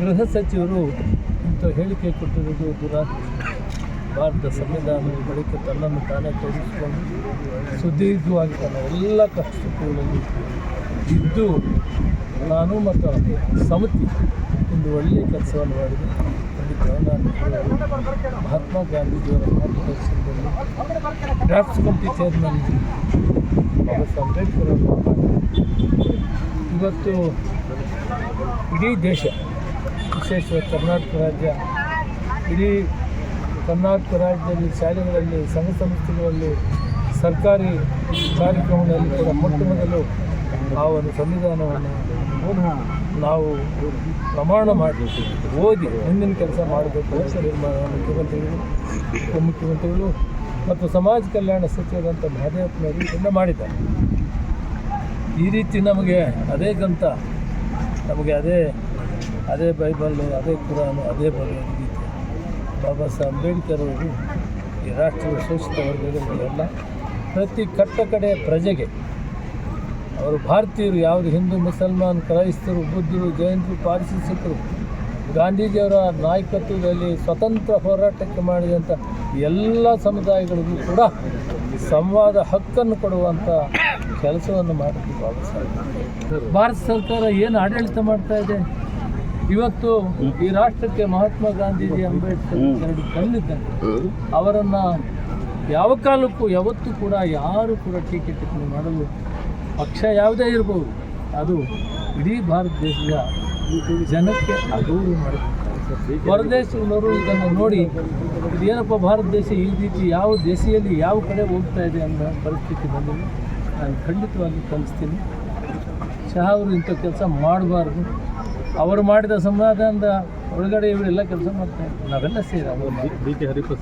ಗೃಹ ಸಚಿವರು ಇಂಥ ಹೇಳಿಕೆ ಕೊಟ್ಟಿರುವುದು ದುರಾದೃಷ್ಟ ಭಾರತ ಸಂವಿಧಾನದ ಬಳಿಕ ತನ್ನನ್ನು ತಾನೇ ತೋರಿಸಿಕೊಂಡು ಸುದೀರ್ಘವಾಗಿ ತನ್ನ ಎಲ್ಲ ಕಷ್ಟಗಳಲ್ಲಿ ಇದ್ದು ನಾನು ಮತ್ತು ಸಮಿತಿ ಒಂದು ಒಳ್ಳೆಯ ಕೆಲಸವನ್ನು ಮಾಡಿದೆ. ಮಹಾತ್ಮ ಗಾಂಧೀಜಿಯವರ ಮಾರ್ಗದರ್ಶನದಲ್ಲಿ drafts committee chairman Baba Saheb Ambedkar ಇವತ್ತು ಇಡೀ ದೇಶ ವಿಶೇಷವಾಗಿ ಕರ್ನಾಟಕ ರಾಜ್ಯ. ಇಡೀ ಕರ್ನಾಟಕ ರಾಜ್ಯದಲ್ಲಿ, ಶಾಲೆಗಳಲ್ಲಿ, ಸಂಘ ಸಂಸ್ಥೆಗಳಲ್ಲಿ, ಸರ್ಕಾರಿ ಕಾರ್ಯಕ್ರಮಗಳಲ್ಲಿ ಕೂಡ ಮೊಟ್ಟ ಮೊದಲು ಆ ಒಂದು ಸಂವಿಧಾನವನ್ನು ನಾವು ಪ್ರಮಾಣ ಮಾಡಬೇಕು ಓದಿ ಮುಂದಿನ ಕೆಲಸ ಮಾಡಬೇಕು ಅಂತ ನಿರ್ಮಾಣ ಮುಖ್ಯಮಂತ್ರಿಗಳು, ಉಪಮುಖ್ಯಮಂತ್ರಿಗಳು ಮತ್ತು ಸಮಾಜ ಕಲ್ಯಾಣ ಸಚಿವರಂಥ ಮಹದೇವಪ್ಪನವರು ಇದನ್ನು ಮಾಡಿದ್ದಾರೆ. ಈ ರೀತಿ ನಮಗೆ ಅದೇ ಗ್ರಂಥ, ನಮಗೆ ಅದೇ ಅದೇ ಬೈಬಲ್ಲು, ಅದೇ ಕುರಾನು, ಅದೇ ಭಗವದ್ಗೀತೆ ಬಾಬಾ ಸಾಹೇಬ್ ಅಂಬೇಡ್ಕರ್ ಅವರು ಈ ರಾಷ್ಟ್ರೀಯ ಶೋಷಿತ ವರ್ಗಗಳಿಗೆಲ್ಲ ಪ್ರತಿ ಕಟ್ಟ ಕಡೆಯ ಪ್ರಜೆಗೆ ಅವರು ಭಾರತೀಯರು ಯಾವುದು ಹಿಂದೂ, ಮುಸಲ್ಮಾನ್, ಕ್ರೈಸ್ತರು, ಬುದ್ಧರು, ಜೈನರು ಪಾರ್ಸಿ ಸಿಖರು ಗಾಂಧೀಜಿಯವರ ನಾಯಕತ್ವದಲ್ಲಿ ಸ್ವತಂತ್ರ ಹೋರಾಟಕ್ಕೆ ಮಾಡಿದಂಥ ಎಲ್ಲ ಸಮುದಾಯಗಳಿಗೂ ಕೂಡ ಸಂವಾದ ಹಕ್ಕನ್ನು ಕೊಡುವಂಥ ಕೆಲಸವನ್ನು ಮಾಡಿದ್ರು ಬಾಬಾ ಸಾಹೇಬ್. ಭಾರತ ಸರ್ಕಾರ ಏನು ಆಡಳಿತ ಮಾಡ್ತಾ ಇದೆ? ಇವತ್ತು ಈ ರಾಷ್ಟ್ರಕ್ಕೆ ಮಹಾತ್ಮ ಗಾಂಧೀಜಿ ಅಂಬೇಡ್ಕರ್ ಎರಡು ಕಲ್ಲಿದ್ದಾರೆ ಅವರನ್ನು ಯಾವ ಕಾಲಕ್ಕೂ ಯಾವತ್ತೂ ಕೂಡ ಯಾರು ಕೂಡ ಟೀಕೆ ಟಿಪ್ಪಣಿ ಮಾಡಲು ಪಕ್ಷ ಯಾವುದೇ ಇರಬಹುದು ಅದು ಇಡೀ ಭಾರತ ದೇಶದ ಜನಕ್ಕೆ ಅಗೌರವ ಮಾಡುತ್ತೆ ಹೊರದೇಶದವರು ಇದನ್ನು ನೋಡಿ ಇದೇನಪ್ಪ ಭಾರತ ದೇಶ ಈ ರೀತಿ ಯಾವ ದೇಶದಲ್ಲಿ ಯಾವ ಕಡೆ ಹೋಗ್ತಾ ಇದೆ ಅನ್ನೋ ಪರಿಸ್ಥಿತಿ ಬಂದಿದೆ. ನಾನು ಖಂಡಿತವಾಗಿ ಕಲಿಸ್ತೀನಿ ಶಹಾ ಅವರು ಇಂಥ ಕೆಲಸ ಮಾಡಬಾರ್ದು. ಅವರು ಮಾಡಿದ ಸಮುದಾಯದಿಂದ ಒಳಗಡೆ ಇವರೆಲ್ಲ ಕೆಲಸ ಮಾಡ್ತಾರೆ ನಾವೆಲ್ಲ ಸೇರಿ ಅವರು ಡಿ ಕೆ ಹರಿಪ್ರಸಾದ್